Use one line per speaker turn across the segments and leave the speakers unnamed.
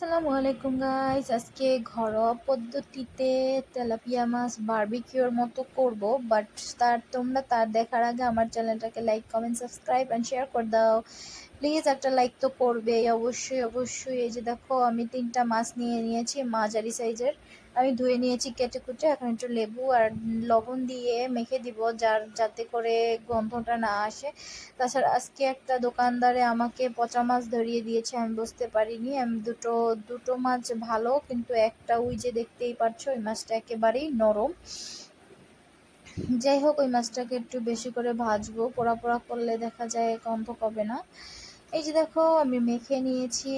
আসসালামু আলাইকুম গাইস আজকে ঘরোয়া পদ্ধতিতে তেলাপিয়া মাছ বারবিকিউর মতো করব বাট তার তোমরা তার দেখার আগে আমার চ্যানেলটাকে like comment subscribe and share করে দাও। প্লিজ একটা লাইক তো করবে অবশ্যই অবশ্যই। এই যে দেখো, আমি তিনটা মাছ নিয়ে নিয়েছি, মাঝারি সাইজের আমি ধুয়ে নিয়েছি কেটে কুটে, এখন একটু লেবু আর লবণ দিয়ে মেখে দিব যার, যাতে করে গন্ধটা না আসে। তাছাড়া আজকে একটা দোকানদারে আমাকে পচা মাছ ধরিয়ে দিয়েছে, আমি বুঝতে পারিনি। আমি দুটো দুটো মাছ ভালো, কিন্তু একটা ওই যে দেখতেই পাচ্ছ ওই মাছটা একেবারেই নরম। যাই হোক, ওই মাছটাকে একটু বেশি করে ভাজবো। পোড়া পোড়া করলে দেখা যায় গন্ধ কবে না। এই যে দেখো, আমি মেখে নিয়েছি।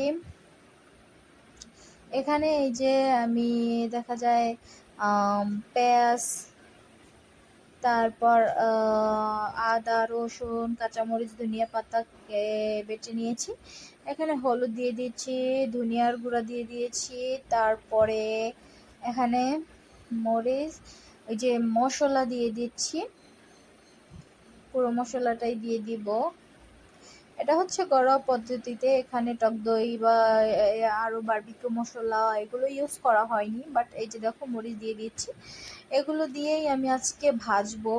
এখানে এই যে আমি দেখা যায় পেঁয়াজ, তারপর আদা, রসুন, কাঁচামরিচ, ধনিয়া পাতা বেটে নিয়েছি। এখানে হলুদ দিয়ে দিচ্ছি ধনিয়ার গুঁড়া দিয়ে দিয়েছি, তারপরে এখানে মরিচ, ওই যে মশলা দিয়ে দিচ্ছি। পুরো মশলাটাই দিয়ে দিব। এটা হচ্ছে ঘরোয়া পদ্ধতিতে এখানে টক দই বা আরও বার্বিকিউ মশলা এগুলো ইউজ করা হয়নি বাট এই যে দেখো মরিচ দিয়ে দিচ্ছি। এগুলো দিয়েই আমি আজকে ভাজবো।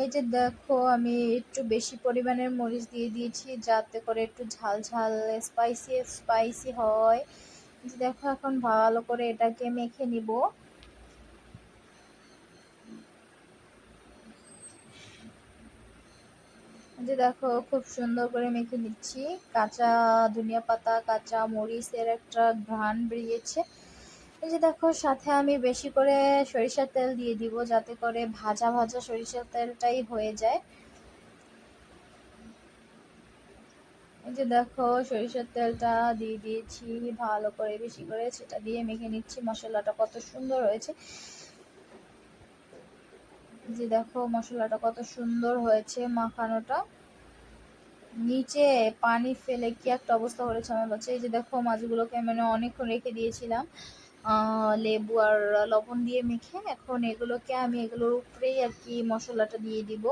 এই যে দেখো আমি একটু বেশি পরিমাণের মরিচ দিয়ে দিয়েছি, যাতে করে একটু ঝাল ঝাল স্পাইসি স্পাইসি হয়। দেখো এখন ভালো করে এটাকে মেখে নিব। যে দেখো, খুব সুন্দর করে মেখে নিচ্ছি। কাঁচা ধনিয়া পাতা, কাঁচা মরিচের একটা ঘ্রাণ বেরিয়েছে। এই যে দেখো, সাথে আমি বেশি করে সরিষার তেল দিয়ে দিব যাতে করে ভাজা ভাজা সরিষার তেলটাই হয়ে যায়। এই যে দেখো, সরিষার তেলটা দিয়ে দিয়েছি, ভালো করে বেশি করে সেটা দিয়ে মেখে নিচ্ছি। মশলাটা কত সুন্দর হয়েছে। যে দেখো মশলাটা কত সুন্দর হয়েছে, মাখানোটা। নিচে পানি ফেলে কি একটা অবস্থা করেছে আমার বাচ্চা। এই যে দেখো মাছগুলোকে মানে অনেকক্ষণ রেখে দিয়েছিলাম। লেবু আর লবণ দিয়ে মেখে এখন এগুলোকে আমি এগুলোর উপরেই আর কি মশলাটা দিয়ে দিব।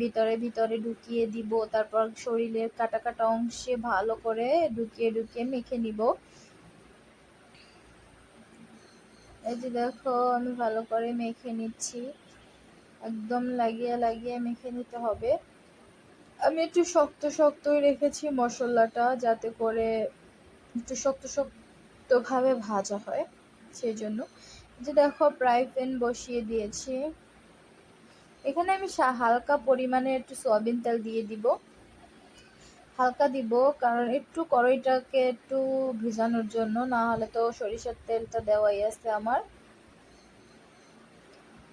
ভিতরে ভিতরে ঢুকিয়ে দিব, তারপর শরীরের কাটা কাটা অংশে ভালো করে ঢুকিয়ে ঢুকিয়ে মেখে নিব। এই যে দেখো আমি ভালো করে মেখে নিচ্ছি। একদম লাগিয়ে লাগিয়ে মেখে নিতে হবে। আমি একটু শক্ত, শক্তই রেখেছি মশলাটা যাতে করে একটু শক্ত, শক্তভাবে ভাজা হয়, সেই জন্য। যে দেখো, প্রায় প্যান বসিয়ে দিয়েছি। এখানে আমি হালকা পরিমাণে একটু সয়াবিন তেল দিয়ে দিব। হালকা দিব, কারণ একটু কড়াইটাকে একটু ভিজানোর জন্য, না হলে তো সরিষার তেলটা দেওয়াই আছে আমার।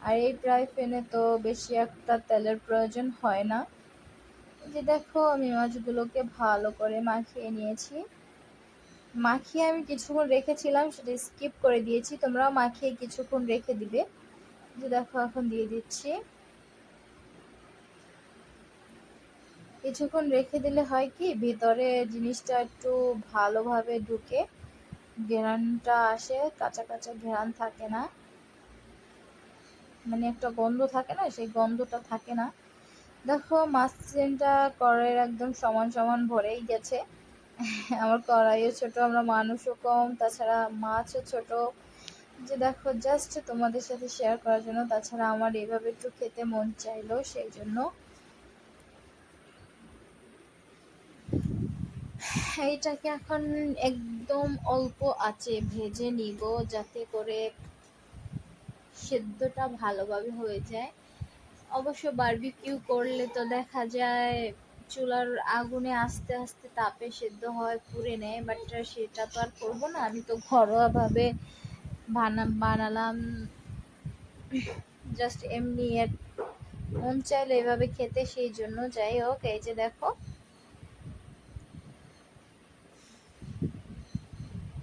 আর এই ফ্রাই প্যানে তো বেশি একটা তেলের প্রয়োজন হয় না। যে দেখো, আমি মাছগুলোকে ভালো করে মাখিয়ে নিয়েছি। মাখিয়ে আমি কিছুক্ষণ রেখেছিলাম, সেটা স্কিপ করে দিয়েছি। তোমরাও মাখিয়ে কিছুক্ষণ রেখে দিবে। যে দেখো, এখন দিয়ে দিচ্ছি। কিছুক্ষণ রেখে দিলে হয় কি, ভিতরে জিনিসটা একটু ভালোভাবে ঢুকে, ঘেরানটা আসে, কাঁচা কাঁচা ঘেরান থাকে না। মানে একটা গন্ধ থাকে না, সেই গন্ধটা থাকে না। দেখো, মাছ চিকেনটা কড়াইয়ের একদম সমান সমান ভরেই গেছে। আমার কড়াইও ছোট, আমরা মানুষও কম, তাছাড়া মাছও ছোট। যে দেখো জাস্ট তোমাদের সাথে শেয়ার করার জন্য, তাছাড়া আমার এভাবে একটু খেতে মন চাইলো, সেই জন্য। এইটাকে এখন একদম অল্প আছে ভেজে নিব, যাতে করে সেদ্ধটা ভালোভাবে হয়ে যায়। অবশ্য বারবিকিউ করলে তো দেখা যায় চুলার আগুনে আস্তে আস্তে তাপে সেদ্ধ হয়, পুড়ে নেয় বাট সেটা তো আর করব না। আমি তো ঘরোয়াভাবে বানা, বানালাম। জাস্ট এমনি এক মন চাইলে এভাবে খেতে সেই জন্য। যাই হোক, এই যে দেখো।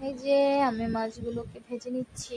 এই যে আমি মাছগুলোকে ভেজে নিচ্ছি।